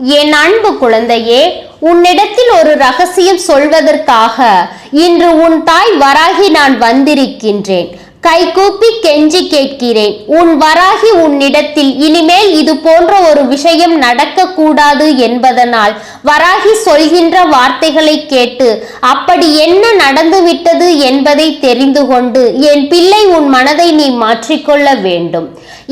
என் அன்பு குழந்தையே உன்னிடத்தில் ஒரு ரகசியம் சொல்வதற்காக இன்று உன் தாய் வராகி நான் வந்திருக்கின்றேன். கைகூப்பி கெஞ்சி கேட்கிறேன் உன் வராகி உன்னிடத்தில் இனிமேல் இது போன்ற ஒரு விஷயம் நடக்கக்கூடாது என்பதனால் வராகி சொல்கின்ற வார்த்தைகளை கேட்டு அப்படி என்ன நடந்துவிட்டது என்பதை தெரிந்து கொண்டு என் பிள்ளை உன் மனதை நீ மாற்றிக்கொள்ள வேண்டும்.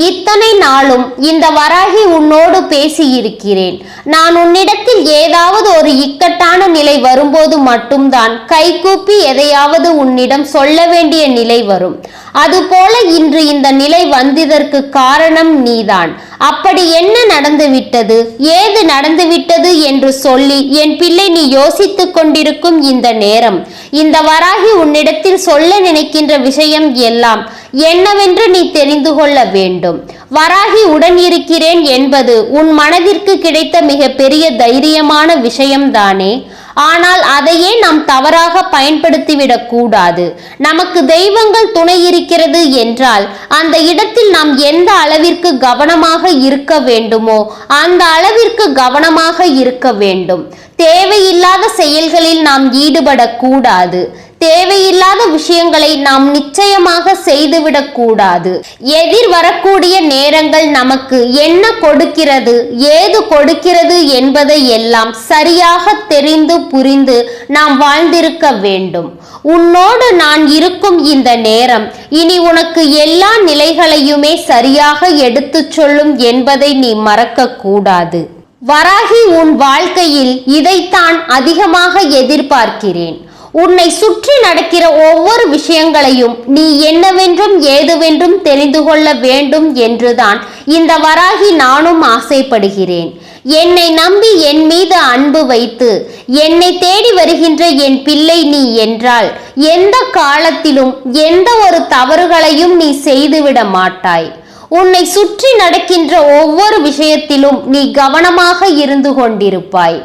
இத்தனை நாளும் இந்த வராகி உன்னோடு பேசியிருக்கிறேன். நான் உன்னிடத்தில் ஏதாவது ஒரு இக்கட்டான நிலை வரும்போது மட்டும்தான் கைகூப்பி எதையாவது உன்னிடம் சொல்ல வேண்டிய நிலை வரும். அதுபோல இன்று இந்த நிலை வந்ததற்கு காரணம் நீதான். அப்படி என்ன நடந்துவிட்டது? ஏது நடந்துவிட்டது என்று சொல்லி என் பிள்ளை நீ யோசித்துக் கொண்டிருக்கும் இந்த நேரம். இந்த வராகி உன்னிடத்தில் சொல்ல நினைக்கின்ற விஷயம் எல்லாம் என்னவென்று நீ தெரிந்து கொள்ள வேண்டும். வராகி உடன் இருக்கிறேன் என்பது உன் மனதிற்கு கிடைத்த மிக பெரிய தைரியமான விஷயம்தானே. ஆனால் அதையே நாம் தவறாக பயன்படுத்திவிடக் கூடாது. நமக்கு தெய்வங்கள் துணை இருக்கிறது என்றால் அந்த இடத்தில் நாம் எந்த அளவிற்கு கவனமாக இருக்க வேண்டுமோ அந்த அளவிற்கு கவனமாக இருக்க வேண்டும். தேவையில்லாத செயல்களில் நாம் ஈடுபடக்கூடாது தேவையில்லாத விஷயங்களை நாம் நிச்சயமாக செய்துவிடக் கூடாது. எதிர் வரக்கூடிய நேரங்கள் நமக்கு என்ன கொடுக்கிறது ஏது கொடுக்கிறது என்பதை எல்லாம் சரியாக தெரிந்து புரிந்து நாம் வாழ்ந்திருக்க வேண்டும். உன்னோடு நான் இருக்கும் இந்த நேரம் இனி உனக்கு எல்லா நிலைகளையுமே சரியாக எடுத்துச் சொல்லும் என்பதை நீ மறக்க கூடாது. வராகி உன் வாழ்க்கையில் இதைத்தான் அதிகமாக எதிர்பார்க்கிறேன். உன்னை சுற்றி நடக்கிற ஒவ்வொரு விஷயங்களையும் நீ என்னவென்றும் ஏதுவென்றும் தெரிந்து கொள்ள வேண்டும் என்றுதான் இந்த வராகி நானும் ஆசைப்படுகிறேன். என்னை நம்பி என் மீது அன்பு வைத்து என்னை தேடி வருகின்ற என் பிள்ளை நீ என்றால் எந்த காலத்திலும் எந்த ஒரு தவறுகளையும் நீ செய்துவிட மாட்டாய். உன்னை சுற்றி நடக்கின்ற ஒவ்வொரு விஷயத்திலும் நீ கவனமாக இருந்து கொண்டிருப்பாய்.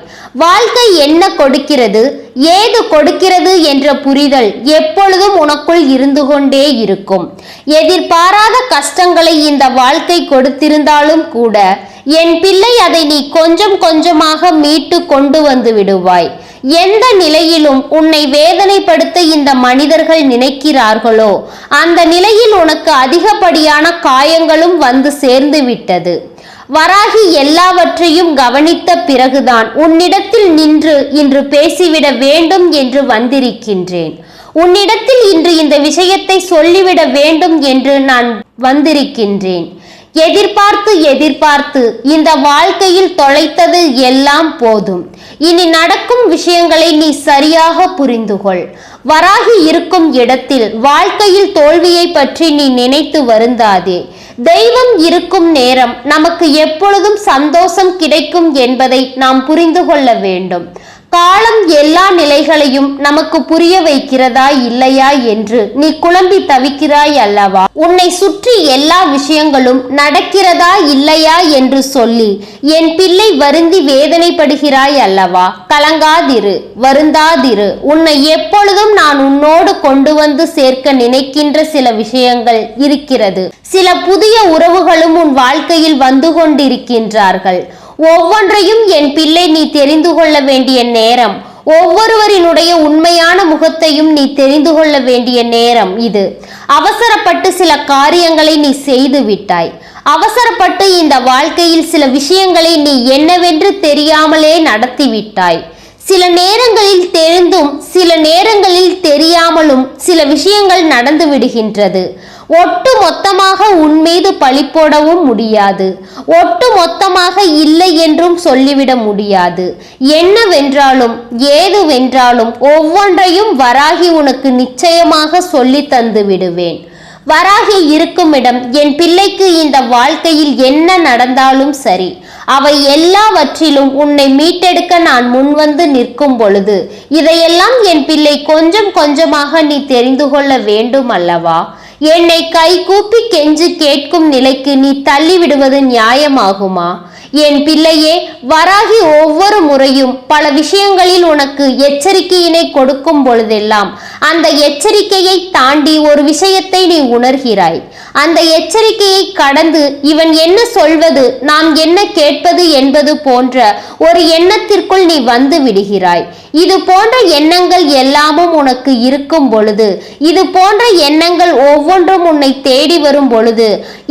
வாழ்க்கை என்ன கொடுக்கிறது ஏது கொடுக்கிறது என்ற புரிதல் எப்பொழுதும் உனக்குள் இருந்து கொண்டே இருக்கும். எதிர்பாராத கஷ்டங்களை இந்த வாழ்க்கை கொடுத்திருந்தாலும் கூட என் பிள்ளை அதை நீ கொஞ்சம் கொஞ்சமாக மீட்டு கொண்டு வந்து விடுவாய். எந்த நிலையிலும் உன்னை வேதனைப்படுத்த இந்த மனிதர்கள் நினைக்கிறார்களோ? அந்த நிலையில் உனக்கு அதிகப்படியான காயங்களும் வந்து சேர்ந்து விட்டது. வராகி எல்லாவற்றையும் கவனித்த பிறகுதான் உன்னிடத்தில் நின்று இன்று பேசிவிட வேண்டும் என்று வந்திருக்கின்றேன். உன்னிடத்தில் இன்று இந்த விஷயத்தை சொல்லிவிட வேண்டும் என்று நான் வந்திருக்கின்றேன். எதிர்பார்த்து எதிர்பார்த்து இந்த வாழ்க்கையில் தொலைத்தது எல்லாம் போதும். இனி நடக்கும் விஷயங்களை நீ சரியாக புரிந்து கொள் வராகி இருக்கும் இடத்தில் வாழ்க்கையில் தோல்வியை பற்றி நீ நினைத்து வருந்தாதே. தெய்வம் இருக்கும் நேரம் நமக்கு எப்பொழுதும் சந்தோஷம் கிடைக்கும் என்பதை நாம் புரிந்து கொள்ள வேண்டும். காலம் எல்லா நிலைகளையும் நமக்கு புரிய வைக்கிறதா இல்லையா என்று நீ குழம்பி தவிக்கிறாய் அல்லவா? உன்னை சுற்றி எல்லா விஷயங்களும் நடக்கிறதா இல்லையா என்று சொல்லி என் பிள்ளை வருந்தி வேதனைப்படுகிறாய் அல்லவா? கலங்காதிரு வருந்தாதிரு. உன்னை எப்பொழுதும் நான் உன்னோடு கொண்டு வந்து சேர்க்க நினைக்கின்ற சில விஷயங்கள் இருக்கிறது. சில புதிய உறவுகளும் உன் வாழ்க்கையில் வந்து கொண்டிருக்கின்றார்கள். ஒவ்வொன்றையும் என் பிள்ளை நீ தெரிந்து கொள்ள வேண்டிய நேரம். ஒவ்வொருவரினுடைய உண்மையான முகத்தையும் நீ தெரிந்து கொள்ள வேண்டிய நேரம் இது. அவசரப்பட்டு சில காரியங்களை நீ செய்து விட்டாய். அவசரப்பட்டு இந்த வாழ்க்கையில் சில விஷயங்களை நீ என்னவென்று தெரியாமலே நடத்திவிட்டாய் சில நேரங்களில் தெரிந்தும் சில நேரங்களில் தெரியாமலும் சில விஷயங்கள் நடந்து விடுகின்றது. ஒட்டு மொத்தமாக மீது பழி போடவும் முடியாது. ஒட்டு மொத்தமாக இல்லை என்றும் சொல்லிவிட முடியாது. என்னவென்றாலும் ஏதுவென்றாலும் ஒவ்வொன்றையும் வராகி உனக்கு நிச்சயமாக சொல்லி தந்து விடுவேன். வராகி இருக்கும் இடம் என் பிள்ளைக்கு இந்த வாழ்க்கையில் என்ன நடந்தாலும் சரி அவை எல்லாவற்றிலும் உன்னை மீட்டெடுக்க நான் முன்வந்து நிற்கும் பொழுது இதையெல்லாம் என் பிள்ளை கொஞ்சம் கொஞ்சமாக நீ தெரிந்து கொள்ள வேண்டும் அல்லவா? என்னை கை கூப்பி கெஞ்சு கேட்கும் நிலைக்கு நீ தள்ளிவிடுவது நியாயமாகுமா? என் பிள்ளையே வராகி ஒவ்வொரு முறையும் பல விஷயங்களில் உனக்கு எச்சரிக்கையினை கொடுக்கும் பொழுதெல்லாம் அந்த எச்சரிக்கையை தாண்டி ஒரு விஷயத்தை நீ உணர்கிறாய். அந்த எச்சரிக்கையை கடந்து இவன் என்ன சொல்வது நாம் என்ன கேட்பது என்பது போன்ற ஒரு எண்ணத்திற்குள் நீ வந்து விடுகிறாய். இது போன்ற எண்ணங்கள் எல்லாமும் உனக்கு இருக்கும் பொழுது இது போன்ற எண்ணங்கள் ஒவ்வொன்றும் உன்னை தேடி வரும் பொழுது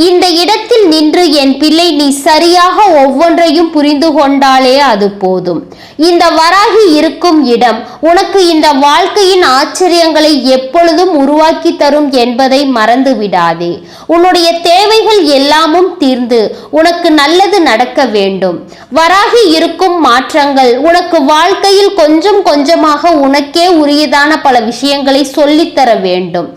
இந்த இடத்தில் நின்று என் பிள்ளை நீ சரியாக ஒவ்வொன்றையும் புரிந்து கொண்டாலே அது போதும். இந்த வராகி இருக்கும் இடம் உனக்கு இந்த வாழ்க்கையின் ஆச்சரியங்களை எப்பொழுதும் உருவாக்கி தரும் என்பதை மறந்து விடாதே உன்னுடைய தேவைகள் எல்லாமும் தீர்ந்து உனக்கு நல்லது நடக்க வேண்டும். வராகி இருக்கும் மாற்றங்கள் உனக்கு வாழ்க்கையில் கொஞ்சம் கொஞ்சமாக உனக்கே உரியதான பல விஷயங்களை சொல்லித்தர வேண்டும்.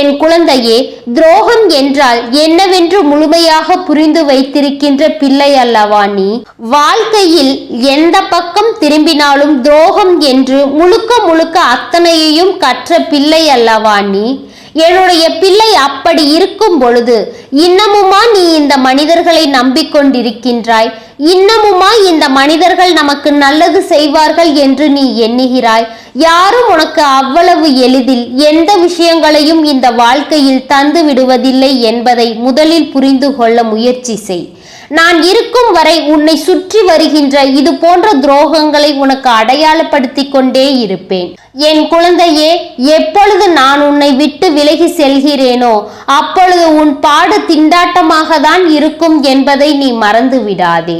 என் குழந்தையே துரோகம் என்றால் என்னவென்று முழுமையாக புரிந்து வைத்திருக்கின்ற பிள்ளை அல்லவா நீ வாழ்க்கையில் எந்த பக்கம் திரும்பினாலும் துரோகம் என்று முழுக்க முழுக்க அத்தனையையும் கற்ற பிள்ளை அல்லவா நீ? என்னுடைய பிள்ளை அப்படி இருக்கும் பொழுது இன்னமுமா நீ இந்த மனிதர்களை நம்பிக்கொண்டிருக்கின்றாய்? இன்னமுமா இந்த மனிதர்கள் நமக்கு நல்லது செய்வார்கள் என்று நீ எண்ணுகிறாய்? யாரும் உனக்கு அவ்வளவு எளிதில் எந்த விஷயங்களையும் இந்த வாழ்க்கையில் தந்து விடுவதில்லை என்பதை முதலில் புரிந்து கொள்ள முயற்சி செய். நான் இருக்கும் வரை உன்னை சுற்றி வருகின்ற இது போன்ற துரோகங்களை உனக்கு அடையாளப்படுத்திக் கொண்டே இருப்பேன். என் குழந்தையே எப்பொழுது நான் உன்னை விட்டு விலகி செல்கிறேனோ அப்பொழுது உன் பாடு திண்டாட்டமாக தான் இருக்கும் என்பதை நீ மறந்து விடாதே.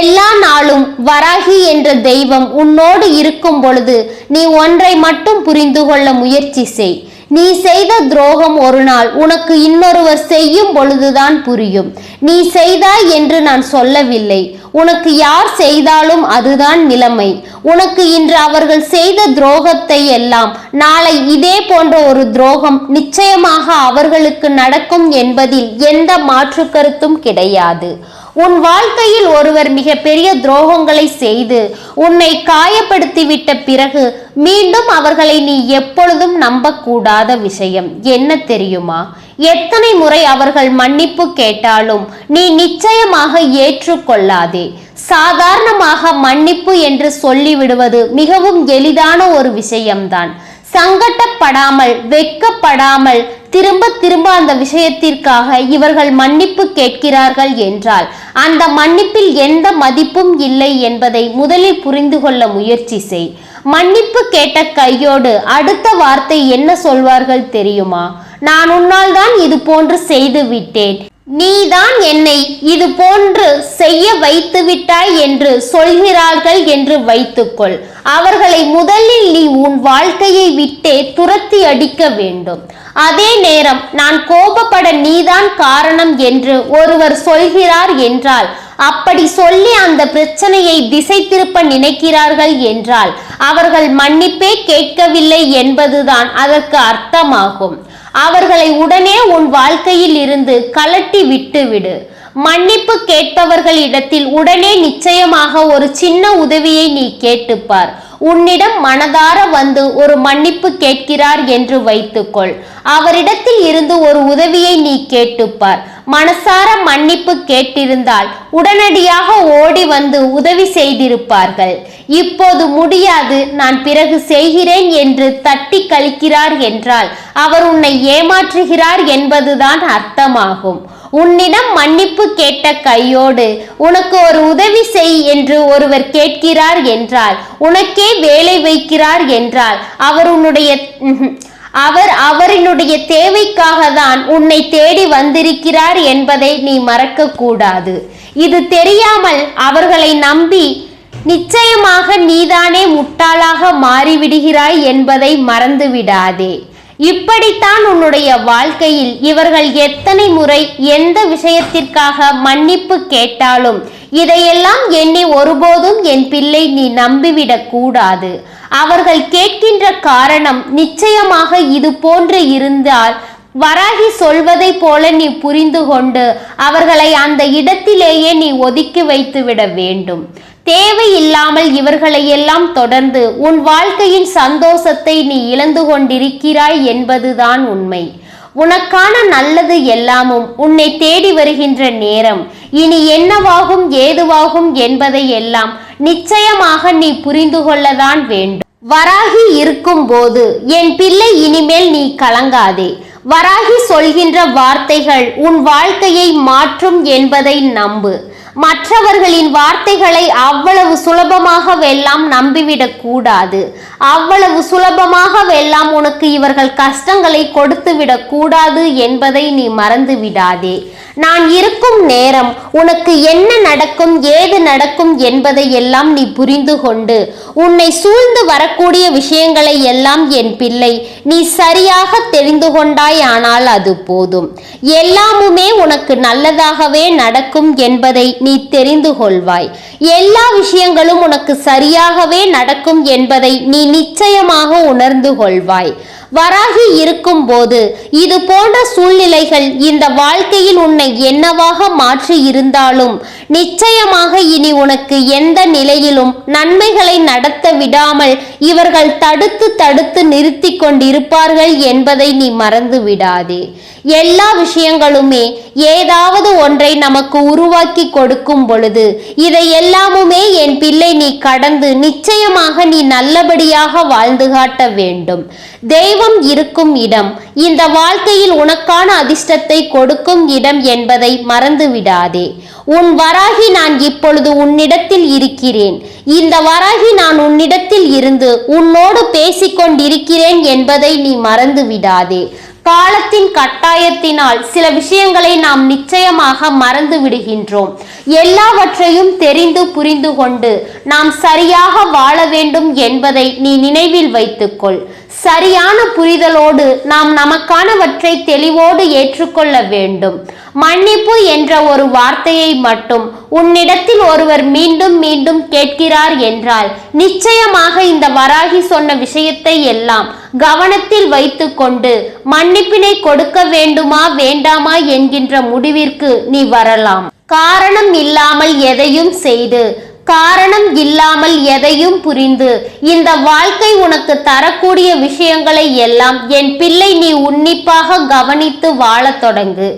எல்லா நாளும் வராகி என்ற தெய்வம் உன்னோடு இருக்கும் பொழுது நீ ஒன்றை மட்டும் புரிந்து கொள்ள முயற்சி செய். நீ செய்த துரோகம் ஒரு நாள் உனக்கு இன்னொருவர் செய்யும் பொழுதுதான் புரியும். நீ செய்தாய் என்று நான் சொல்லவில்லை. உனக்கு யார் செய்தாலும் அதுதான் நிலைமை. உனக்கு இன்று அவர்கள் செய்த துரோகத்தை எல்லாம் நாளை இதே போன்ற ஒரு துரோகம் நிச்சயமாக அவர்களுக்கு நடக்கும் என்பதில் எந்த மாற்று கருத்தும் கிடையாது. உன் வாழ்க்கையில் ஒருவர் மிகப்பெரிய துரோகங்களை செய்து உன்னை காயப்படுத்திவிட்ட பிறகு மீண்டும் அவர்களை நீ எப்பொழுதும் நம்பக்கூடாத விஷயம். என்ன தெரியுமா? எத்தனை முறை அவர்கள் மன்னிப்பு கேட்டாலும் நீ நிச்சயமாக ஏற்றுக்கொள்ளாதே. சாதாரணமாக மன்னிப்பு என்று சொல்லிவிடுவது மிகவும் எளிதான ஒரு விஷயம்தான். சங்கட்டப்படாமல் வெட்கப்படாமல் திரும்ப திரும்ப அந்த விஷயத்திற்காக இவர்கள் மன்னிப்பு கேட்கிறார்கள் என்றால் அந்த மன்னிப்பில் எந்த மதிப்பும் இல்லை என்பதை முதலில் புரிந்து கொள்ள முயற்சி செய். மன்னிப்பு கேட்ட கையோடு அடுத்த வார்த்தை என்ன சொல்வார்கள் தெரியுமா? நான் உன்னால் தான் இது போன்று செய்து விட்டேன் நீதான் என்னை இது போன்று செய்ய வைத்து விட்டாய் என்று சொல்கிறார்கள் என்று வைத்துக்கொள். அவர்களை முதலில் நீ உன் வாழ்க்கையை விட்டே துரத்தி அடிக்க வேண்டும். அதே நேரம் நான் கோபப்பட நீதான் காரணம் என்று ஒருவர் சொல்கிறார் என்றால் அப்படி சொல்லி அந்த பிரச்சனையை திசை திருப்ப நினைக்கிறார்கள் என்றால் அவர்கள் மன்னிப்பே கேட்கவில்லை என்பதுதான் அதற்கு அர்த்தமாகும். அவர்களை உடனே உன் வாழ்க்கையில் இருந்து கலட்டி விட்டுவிடு. மன்னிப்பு கேட்பவர்களிடத்தில் உடனே நிச்சயமாக ஒரு சின்ன உதவியை நீ கேட்டுப்பார். உன்னிடம் மனதார வந்து ஒரு மன்னிப்பு கேட்கிறார் என்று வைத்துக்கொள். அவரிடத்தில் இருந்து ஒரு உதவியை நீ கேட்டுப்பார். மனசார மன்னிப்பு கேட்டிருந்தால் உடனடியாக ஓடி வந்து உதவி செய்திருப்பார்கள். இப்போது முடியாது நான் பிறகு செய்கிறேன் என்று தட்டி கழிக்கிறார் என்றால் அவர் உன்னை ஏமாற்றுகிறார் என்பதுதான் அர்த்தமாகும். உன்னிடம் மன்னிப்பு கேட்ட கையோடு உனக்கு ஒரு உதவி செய் என்று ஒருவர் கேட்கிறார் என்றால் உனக்கே வேலை வைக்கிறார் என்றால் அவர் உன்னுடைய ம்ஹும். அவர் அவரினுடைய தேவைக்காக தான் உன்னை தேடி வந்திருக்கிறார் என்பதை நீ மறக்க கூடாது இது தெரியாமல் அவர்களை நம்பி நிச்சயமாக நீதானே முட்டாளாக மாறிவிடுகிறாய் என்பதை மறந்துவிடாதே இப்படித்தான் உன்னுடைய வாழ்க்கையில் இவர்கள் எத்தனை முறை எந்த விஷயத்திற்காக மன்னிப்பு கேட்டாலும் இதையெல்லாம் எண்ணி ஒருபோதும் என் பிள்ளை நீ நம்பிவிடக் கூடாது. அவர்கள் கேட்கின்ற காரணம் நிச்சயமாக இது போன்று இருந்தால் வராகி சொல்வதை போல நீ புரிந்து கொண்டு அவர்களை அந்த இடத்திலேயே நீ ஒதுக்கி வைத்து விட வேண்டும். தேவையில்லாமல் இவர்களையெல்லாம் தொடர்ந்து உன் வாழ்க்கையின் சந்தோஷத்தை நீ இழந்து கொண்டிருக்கிறாய் என்பதுதான் உண்மை. உனக்கான நல்லது எல்லாமும் உன்னை தேடி வருகின்ற நேரம். இனி என்னவாகும் ஏதுவாகும் என்பதை எல்லாம் நிச்சயமாக நீ புரிந்து கொள்ளதான் வேண்டும். வராகி இருக்கும் போது என் பிள்ளை இனிமேல் நீ கலங்காதே. வராகி சொல்கின்ற வார்த்தைகள் உன் வாழ்க்கையை மாற்றும் என்பதை நம்பு. மற்றவர்களின் வார்த்தைகளை அவ்வளவு சுலபமாகவெல்லாம் நம்பிவிடக் கூடாது. அவ்வளவு சுலபமாகவெல்லாம் உனக்கு இவர்கள் கஷ்டங்களை கொடுத்துவிடக் கூடாது என்பதை நீ மறந்து விடாதே நான் இருக்கும் நேரம் உனக்கு என்ன நடக்கும் ஏது நடக்கும் என்பதை எல்லாம் நீ புரிந்து கொண்டு உன்னை சூழ்ந்து வரக்கூடிய விஷயங்களை எல்லாம் என் பிள்ளை நீ சரியாக தெரிந்து கொண்டாய் ஆனால் அது போதும். எல்லாமுமே உனக்கு நல்லதாகவே நடக்கும் என்பதை நீ தெரிந்து கொள்வாய். எல்லா விஷயங்களும் உனக்கு சரியாகவே நடக்கும் என்பதை நீ நிச்சயமாக உணர்ந்து கொள்வாய். வராகி இருக்கும்போது இது போன்ற சூழ்நிலைகள் இந்த வாழ்க்கையில் உன்னை என்னவாக மாற்றி இருந்தாலும் நிச்சயமாக இனி உனக்கு எந்த நிலையிலும் நன்மைகளை நடத்த விடாமல் இவர்கள் தடுத்து தடுத்து நிறுத்தி கொண்டிருப்பார்கள் என்பதை நீ மறந்து விடாதே எல்லா விஷயங்களுமே ஏதாவது ஒன்றை நமக்கு உருவாக்கி கொடுக்கும் பொழுது இதை எல்லாமுமே என் பிள்ளை நீ கடந்து நிச்சயமாக நீ நல்லபடியாக வாழ்ந்து காட்ட வேண்டும். தெய்வம் இருக்கும் இடம் இந்த வாழ்க்கையில் உனக்கான அதிர்ஷ்டத்தை கொடுக்கும் இடம் என்பதை மறந்து விடாதே உன் வராகி நான் இப்பொழுது உன்னிடத்தில் இருக்கிறேன். இந்த வராகி நான் உன்னிடத்தில் இருந்து உன்னோடு பேசிக்கொண்டிருக்கிறேன் என்பதை நீ மறந்து விடாதே காலத்தின் கட்டாயத்தினால் சில விஷயங்களை நாம் நிச்சயமாக மறந்து விடுகின்றோம். எல்லாவற்றையும் தெரிந்து புரிந்து கொண்டு நாம் சரியாக வாழ வேண்டும் என்பதை நீ நினைவில் வைத்துக்கொள். சரியான புரிதலோடு நாம் நமக்கானவற்றை தெளிவோடு ஏற்றுக்கொள்ள வேண்டும். மன்னிப்பு என்ற ஒரு வார்த்தையை மட்டும் உன்னிடத்தில் ஒருவர் மீண்டும் மீண்டும் கேட்கிறார் என்றால் நிச்சயமாக இந்த வராகி சொன்ன விஷயத்தை எல்லாம் கவனத்தில் வைத்துக்கொண்டு மன்னிப்பினை கொடுக்க வேண்டுமா வேண்டாமா என்கின்ற முடிவிற்கு நீ வரலாம். காரணம் இல்லாமல் எதையும் செய்து காரணம் இல்லாமல் எதையும் புரிந்து இந்த வாழ்க்கை உனக்கு தரக்கூடிய விஷயங்களை எல்லாம் என் பிள்ளை நீ உன்னிப்பாக கவனித்து வாழத் தொடங்கு.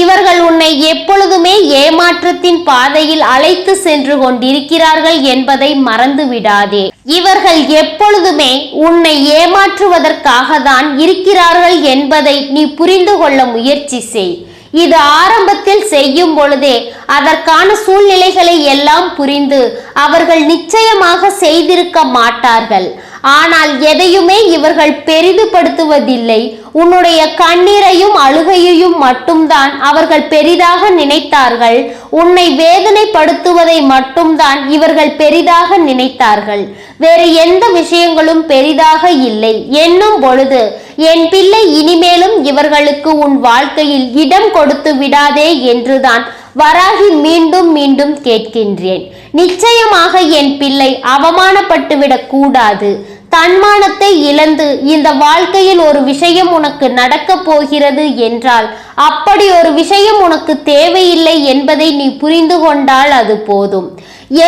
இவர்கள் உன்னை எப்பொழுதுமே ஏமாற்றத்தின் பாதையில் அழைத்து சென்று கொண்டிருக்கிறார்கள் என்பதை மறந்து விடாதே இவர்கள் எப்பொழுதுமே உன்னை ஏமாற்றுவதற்காக தான் இருக்கிறார்கள் என்பதை நீ புரிந்து கொள்ள முயற்சி செய். இது ஆரம்பத்தில் செய்யும் பொழுதே அதற்கான சூழ்நிலைகளை எல்லாம் புரிந்து அவர்கள் நிச்சயமாக செய்திருக்க மாட்டார்கள். ஆனால் எதையுமே இவர்கள் பெரிதுபடுத்துவதில்லை. உன்னுடைய கண்ணீரையும் அழுகையையும் மட்டும்தான் அவர்கள் பெரிதாக நினைத்தார்கள். உன்னை வேதனைப்படுத்துவதை மட்டும்தான் இவர்கள் பெரிதாக நினைத்தார்கள். வேறு எந்த விஷயங்களும் பெரிதாக இல்லை. என்னும் பொழுது என் பிள்ளை இனிமேலும் இவர்களுக்கு உன் வாழ்க்கையில் இடம் கொடுத்து விடாதே என்றுதான் வராகி மீண்டும் மீண்டும் கேட்கின்றேன். நிச்சயமாக என் பிள்ளை அவமானப்பட்டுவிடக் கூடாது. தன்மானத்தை இழந்து இந்த வாழ்க்கையில் ஒரு விஷயம் உனக்கு நடக்கப் போகிறது என்றால் அப்படி ஒரு விஷயம் உனக்கு தேவையில்லை என்பதை நீ புரிந்து கொண்டால் அது போதும்.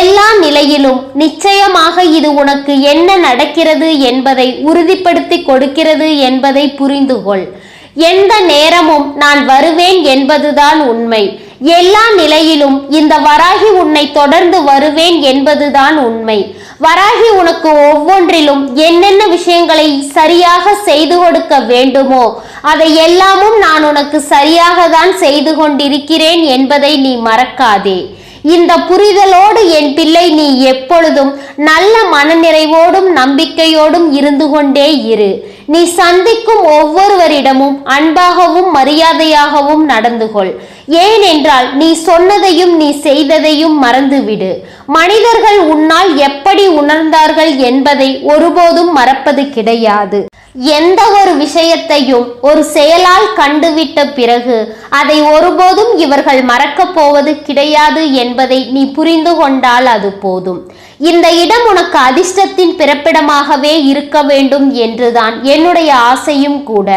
எல்லா நிலையிலும் நிச்சயமாக இது உனக்கு என்ன நடக்கிறது என்பதை உறுதிப்படுத்தி கொடுக்கிறது என்பதை புரிந்து கொள். எந்த நேரமும் நான் வருவேன் என்பதுதான் உண்மை. எல்லா நிலையிலும் இந்த வராகி உன்னை தொடர்ந்து வருவேன் என்பதுதான் உண்மை. வராகி உனக்கு ஒவ்வொன்றிலும் என்னென்ன விஷயங்களை சரியாக செய்து கொடுக்க வேண்டுமோ அதை எல்லாமும் நான் உனக்கு சரியாக தான் செய்து கொண்டிருக்கிறேன் என்பதை நீ மறக்காதே. இந்த புரிதலோடு என் பிள்ளை நீ எப்பொழுதும் நல்ல மனநிறைவோடும் நம்பிக்கையோடும் இருந்து கொண்டே இரு. நீ சந்திக்கும் ஒவ்வொருவரிடமும் அன்பாகவும் மரியாதையாகவும் நடந்து கொள் ஏனென்றால் நீ சொன்னதையும் நீ செய்ததையும் மறந்துவிடு. மனிதர்கள் உன்னால் எப்படி உணர்ந்தார்கள் என்பதை ஒருபோதும் மறப்பது கிடையாது. எந்த ஒரு விஷயத்தையும் ஒரு செயலால் கண்டுவிட்ட பிறகு அதை ஒருபோதும் இவர்கள் மறக்கப் போவது கிடையாது என்பதை நீ புரிந்து கொண்டால் அது போதும். இந்த இடம் உனக்கு அதிர்ஷ்டத்தின் பிறப்பிடமாகவே இருக்க வேண்டும் என்றுதான் என்னுடைய ஆசையும் கூட.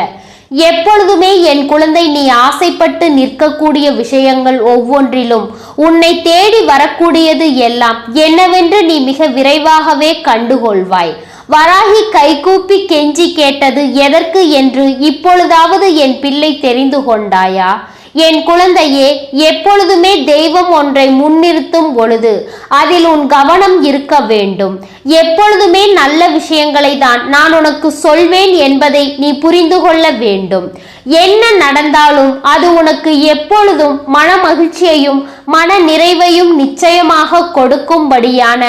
எப்பொழுதுமே என் குழந்தை நீ ஆசைப்பட்டு நிற்கக்கூடிய விஷயங்கள் ஒவ்வொன்றிலும் உன்னை தேடி வரக்கூடியது எல்லாம் என்னவென்று நீ மிக விரைவாகவே கண்டுகொள்வாய். வராகி கைகூப்பி கெஞ்சி கேட்டது எதற்கு என்று இப்பொழுதாவது என் பிள்ளை தெரிந்து கொண்டாயா? என் குழந்தையே எப்பொழுதுமே தெய்வம் ஒன்றை முன்னிறுத்தும் பொழுது அதில் உன் கவனம் இருக்க வேண்டும். எப்பொழுதுமே நல்ல விஷயங்களை தான் நான் உனக்கு சொல்வேன் என்பதை நீ புரிந்து கொள்ள வேண்டும். என்ன நடந்தாலும் அது உனக்கு எப்பொழுதும் மன மகிழ்ச்சியையும் மன நிறைவையும் நிச்சயமாக கொடுக்கும்படியான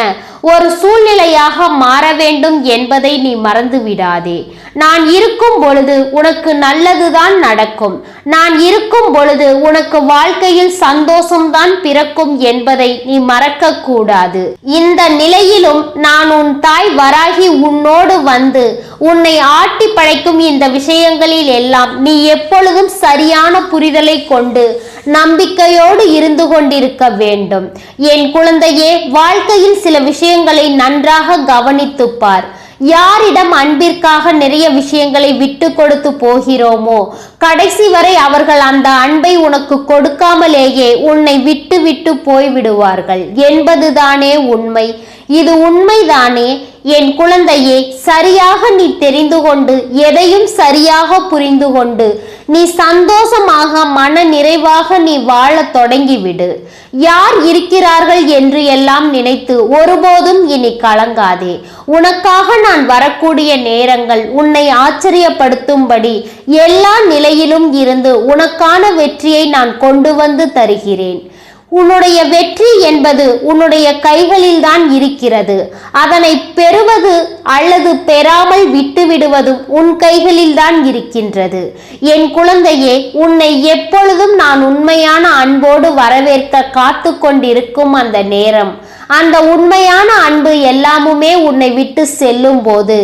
ஒரு சூழ்நிலையாக மாற வேண்டும் என்பதை நீ மறந்து விடாதே நான் இருக்கும் பொழுது உனக்கு நல்லதுதான் நடக்கும். நான் இருக்கும் பொழுது உனக்கு வாழ்க்கையில் சந்தோஷம்தான் பிறக்கும் என்பதை நீ மறக்க கூடாது இந்த நிலையிலும் நான் உன் தாய் வராகி உன்னோடு வந்து உன்னை ஆட்டி படைக்கும் இந்த விஷயங்களில் எல்லாம் நீ எப்பொழுதும் சரியான புரிதலை கொண்டு நம்பிக்கையோடு இருந்து கொண்டிருக்க வேண்டும். என் குழந்தையே வாழ்க்கையில் சில விஷயங்களை நன்றாக கவனித்துப் பார். யாரிடம் அன்பிற்காக நிறைய விஷயங்களை விட்டு கொடுத்து போகிறோமோ? கடைசி வரை அவர்கள் அந்த அன்பை உனக்கு கொடுக்காமலேயே உன்னை விட்டு விட்டு போய்விடுவார்கள். என்பதுதானே உண்மை. இது உண்மைதானே. என் குழந்தையே சரியாக நீ தெரிந்து கொண்டு எதையும் சரியாக புரிந்து கொண்டு நீ சந்தோஷமாக மன நிறைவாக நீ வாழத் தொடங்கிவிடு. யார் இருக்கிறார்கள் என்று எல்லாம் நினைத்து ஒருபோதும் இனி கலங்காதே. உனக்காக நான் வரக்கூடிய நேரங்கள் உன்னை ஆச்சரியப்படுத்தும்படி எல்லா நிலையிலும் இருந்து உனக்கான வெற்றியை நான் கொண்டு வந்து தருகிறேன். உன்னுடைய வெற்றி என்பது உன்னுடைய கைகளில்தான் இருக்கிறது. அதனை பெறுவது அல்லது பெறாமல் விட்டுவிடுவதும் உன் கைகளில்தான் இருக்கின்றது. என் குழந்தையே உன்னை எப்பொழுதும் நான் உண்மையான அன்போடு வரவேற்க காத்து கொண்டிருக்கும் அந்த நேரம். அந்த உண்மையான அன்பு எல்லாமுமே உன்னை விட்டு செல்லும் போது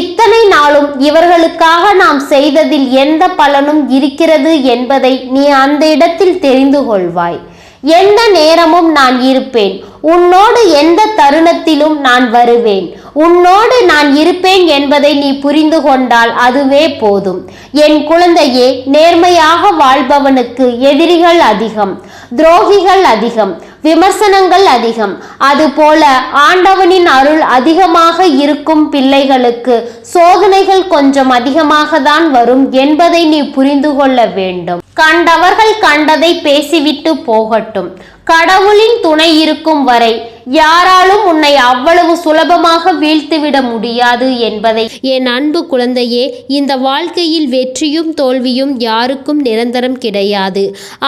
இத்தனை நாளும் இவர்களுக்காக நாம் செய்ததில் எந்த பலனும் இருக்கிறது என்பதை நீ அந்த இடத்தில் தெரிந்து கொள்வாய். எந்த நேரமும் நான் இருப்பேன். உன்னோடு எந்த தருணத்திலும் நான் வருவேன். உன்னோடு நான் இருப்பேன் என்பதை நீ புரிந்து கொண்டால் அதுவே போதும். என் குழந்தையே நேர்மையாக வாழ்பவனுக்கு எதிரிகள் அதிகம் துரோகிகள் அதிகம். விமர்சனங்கள் அதிகம். அதுபோல ஆண்டவனின் அருள் அதிகமாக இருக்கும் பிள்ளைகளுக்கு சோதனைகள் கொஞ்சம் அதிகமாக தான் வரும் என்பதை நீ புரிந்து கொள்ள வேண்டும். கண்டவர்கள் கண்டதை பேசிவிட்டு போகட்டும். கடவுளின் துணை இருக்கும் வரை யாராலும் உன்னை அவ்வளவு சுலபமாக வீழ்த்துவிட முடியாது என்பதை. என் அன்பு குழந்தையே இந்த வாழ்க்கையில் வெற்றியும் தோல்வியும் யாருக்கும் நிரந்தரம் கிடையாது.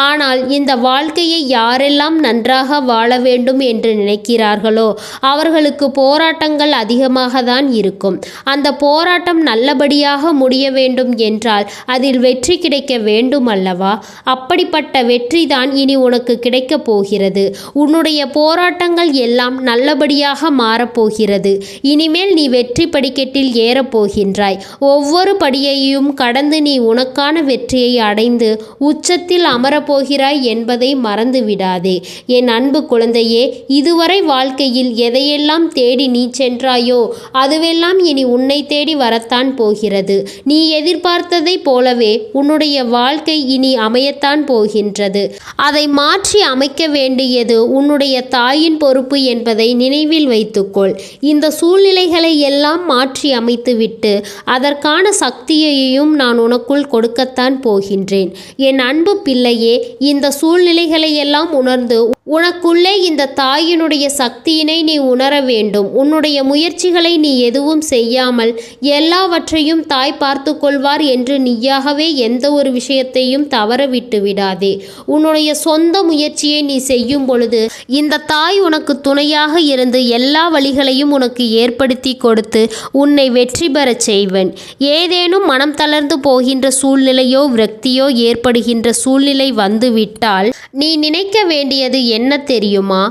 ஆனால் இந்த வாழ்க்கையை யாரெல்லாம் நன்றாக வாழ வேண்டும் என்று நினைக்கிறார்களோ அவர்களுக்கு போராட்டங்கள் அதிகமாக தான் இருக்கும். அந்த போராட்டம் நல்லபடியாக முடிய வேண்டும் என்றால் அதில் வெற்றி கிடைக்க வேண்டும் அல்லவா? அப்படிப்பட்ட வெற்றி தான் இனி உனக்கு கிடைக்கப் போகிறது. உன்னுடைய போராட்டங்கள் எல்லாம் நல்லபடியாக மாறப்போகிறது. இனிமேல் நீ வெற்றி படிக்கட்டில் ஏறப்போகின்றாய் ஒவ்வொரு படியையும் கடந்து நீ உனக்கான வெற்றியை அடைந்து உச்சத்தில் அமரப்போகிறாய் என்பதை மறந்து விடாதே. என் அன்பு குழந்தையே இதுவரை வாழ்க்கையில் எதையெல்லாம் தேடி நீ சென்றாயோ அதுவெல்லாம் இனி உன்னை தேடி வரத்தான் போகிறது. நீ எதிர்பார்த்ததைப் போலவே உன்னுடைய வாழ்க்கை இனி அமையத்தான் போகின்றது. அதை மாற்றி அமைக்க வேண்டியது உன்னுடைய தாயின் பொறுப்பு என்பதை நினைவில் வைத்துக்கொள். இந்த சூழ்நிலைகளை எல்லாம் மாற்றி அமைத்துவிட்டு அதற்கான சக்தியையும் நான் உனக்குள் கொடுக்கத்தான் போகின்றேன். என் அன்பு பிள்ளையே இந்த சூழ்நிலைகளை எல்லாம் உணர்ந்து உனக்குள்ளே இந்த தாயினுடைய சக்தியினை நீ உணர வேண்டும். உன்னுடைய முயற்சிகளை நீ எதுவும் செய்யாமல் எல்லாவற்றையும் தாய் பார்த்து கொள்வார் என்று நீயாகவே எந்த ஒரு விஷயத்தையும் தவற விட்டு விடாதே உன்னுடைய சொந்த முயற்சியை நீ செய்யும் பொழுது இந்த தாய் உனக்கு துணையாக இருந்து எல்லா வழிகளையும் உனக்கு ஏற்படுத்தி கொடுத்து உன்னை வெற்றி பெறச் செய்வேன். ஏதேனும் மனம் தளர்ந்து போகின்ற சூழ்நிலையோ விரக்தியோ ஏற்படுகின்ற சூழ்நிலை வந்துவிட்டால் நீ நினைக்க வேண்டியது என்ன தெரியுமா?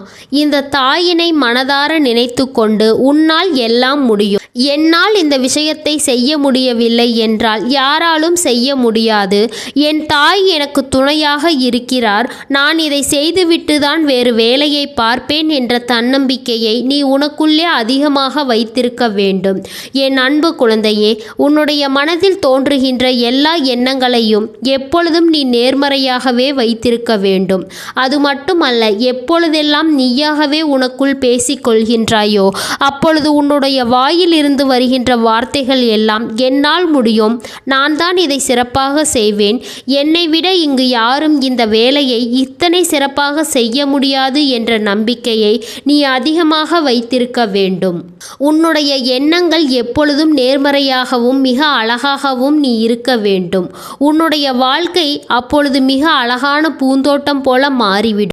இந்த தாயினை மனதார நினைத்து கொண்டு உன்னால் எல்லாம் முடியும். என்னால் இந்த விஷயத்தை செய்ய முடியவில்லை என்றால் யாராலும் செய்ய முடியாது. என் தாய் எனக்கு துணையாக இருக்கிறார். நான் இதை செய்துவிட்டு தான் வேறு வேலையை பார்ப்பேன் என்ற தன்னம்பிக்கையை நீ உனக்குள்ளே அதிகமாக வைத்திருக்க வேண்டும். என் அன்பு குழந்தையே உன்னுடைய மனதில் தோன்றுகின்ற எல்லா எண்ணங்களையும் எப்பொழுதும் நீ நேர்மறையாகவே வைத்திருக்க வேண்டும். அது மட்டுமல்ல எப்பொழுதெல்லாம் நீயாகவே உனக்குள் பேசிக் கொள்கின்றாயோ அப்பொழுது உன்னுடைய வாயில் இருந்து வருகின்ற வார்த்தைகள் எல்லாம் என்னால் முடியும். நான் தான் இதை சிறப்பாக செய்வேன். என்னை விட இங்கு யாரும் இந்த வேலையை இத்தனை சிறப்பாக செய்ய முடியாது என்ற நம்பிக்கையை நீ அதிகமாக வைத்திருக்க வேண்டும். உன்னுடைய எண்ணங்கள் எப்பொழுதும் நேர்மறையாகவும் மிக அழகாகவும் நீ இருக்க வேண்டும். உன்னுடைய வாழ்க்கை அப்பொழுது மிக அழகான பூந்தோட்டம் போல மாறிவிடும்.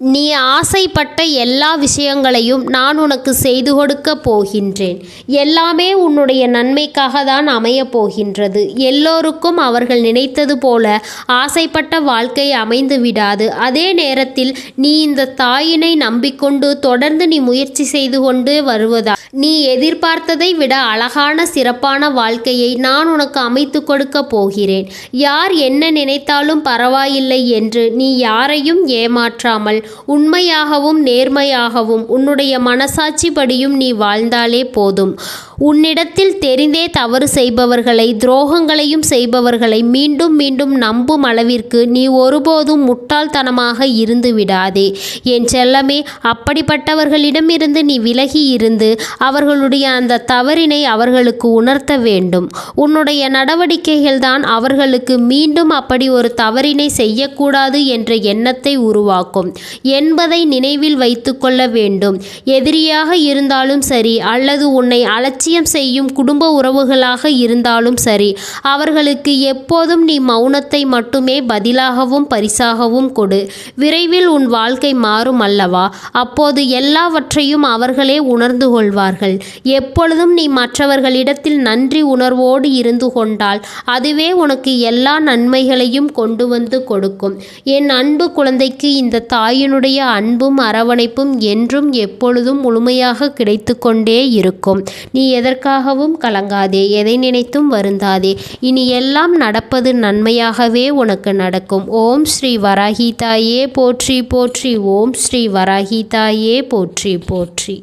நீ ஆசைப்பட்ட எல்லா விஷயங்களையும் நான் உனக்கு செய்து கொடுக்க போகின்றேன். எல்லாமே உன்னுடைய நன்மைக்காக தான் அமையப் போகின்றது. எல்லோருக்கும் அவர்கள் நினைத்தது போல ஆசைப்பட்ட வாழ்க்கை அமைந்து விடாது. அதே நேரத்தில் நீ இந்த தாயினை நம்பிக்கொண்டு தொடர்ந்து நீ முயற்சி செய்து கொண்டு வருவதா? நீ எதிர்பார்த்ததை விட அழகான சிறப்பான வாழ்க்கையை நான் உனக்கு அமைத்து கொடுக்க போகிறேன். யார் என்ன நினைத்தாலும் பரவாயில்லை என்று நீ யாரையும் ஏமாற்றாமல் உண்மையாகவும் நேர்மையாகவும் உன்னுடைய மனசாட்சிப்படியும் நீ வாழ்ந்தாலே போதும். உன்னிடத்தில் தெரிந்தே தவறு செய்பவர்களை துரோகங்களையும் செய்பவர்களை மீண்டும் மீண்டும் நம்பும் அளவிற்கு நீ ஒருபோதும் முட்டாள்தனமாக இருந்து விடாதே. என் செல்லமே அப்படிப்பட்டவர்களிடமிருந்து நீ விலகி இருந்து அவர்களுடைய அந்த தவறினை அவர்களுக்கு உணர்த்த வேண்டும். உன்னுடைய நடவடிக்கைகள் தான் அவர்களுக்கு மீண்டும் அப்படி ஒரு தவறினை செய்யக்கூடாது என்ற எண்ணத்தை உருவாக்கும். என்பதை நினைவில் வைத்துக்கொள்ள வேண்டும். எதிரியாக இருந்தாலும் சரி அல்லது உன்னை அலட்சியம் செய்யும் குடும்ப உறவுகளாக இருந்தாலும் சரி அவர்களுக்கு எப்போதும் நீ மௌனத்தை மட்டுமே பதிலாகவும் பரிசாகவும் கொடு. விரைவில் உன் வாழ்க்கை மாறும் அல்லவா? அப்போது எல்லாவற்றையும் அவர்களே உணர்ந்து கொள்வார்கள். எப்பொழுதும் நீ மற்றவர்களிடத்தில் நன்றி உணர்வோடு இருந்து கொண்டால் அதுவே உனக்கு எல்லா நன்மைகளையும் கொண்டு வந்து கொடுக்கும். என் அன்பு குழந்தைக்கு இந்த தாயினுடைய அன்பும் அரவணைப்பும் என்றும் எப்பொழுதும் முழுமையாக கிடைத்து கொண்டே இருக்கும். நீ எதற்காகவும் கலங்காதே எதை நினைத்தும் வருந்தாதே. இனி எல்லாம் நடப்பது நன்மையாகவே உனக்கு நடக்கும். ஓம் ஸ்ரீ வராகி தாயே போற்றி போற்றி. ஓம் ஸ்ரீ வராகி தாயே போற்றி போற்றி.